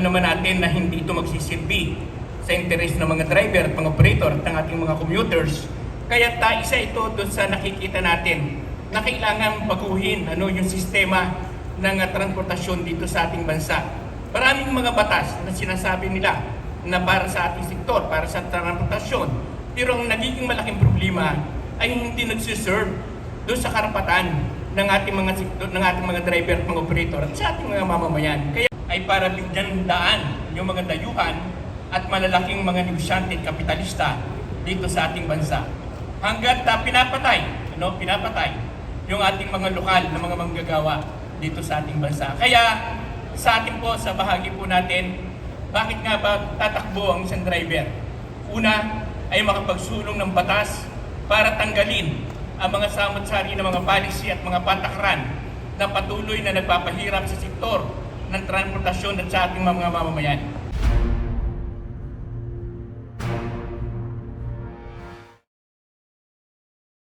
alam naman natin na hindi ito magsisilbi sa interes ng mga driver at operator at ng ating mga commuters. Kaya ta isa ito doon sa nakikita natin na kailangan baguhin ano, yung sistema ng uh, transportasyon dito sa ating bansa. Maraming mga batas na sinasabi nila na para sa ating sektor, para sa transportasyon. Pero ang nagiging malaking problema ay hindi nagsiserve doon sa karapatan ng ating mga sektor, ng ating mga driver at mga operator at sa ating mga mamamayan. Kaya ay para bigyan daan yung mga dayuhan at malalaking mga negosyante at kapitalista dito sa ating bansa. Hanggat uh, pinapatay, ano, pinapatay yung ating mga lokal na mga manggagawa dito sa ating bansa. Kaya sa atin po, sa bahagi po natin, bakit nga ba tatakbo ang isang driver? Una ay makapagsulong ng batas para tanggalin ang mga samot-sari ng mga policy at mga patakaran na patuloy na nagpapahirap sa sektor ng transportasyon at sa ating mga mamamayan.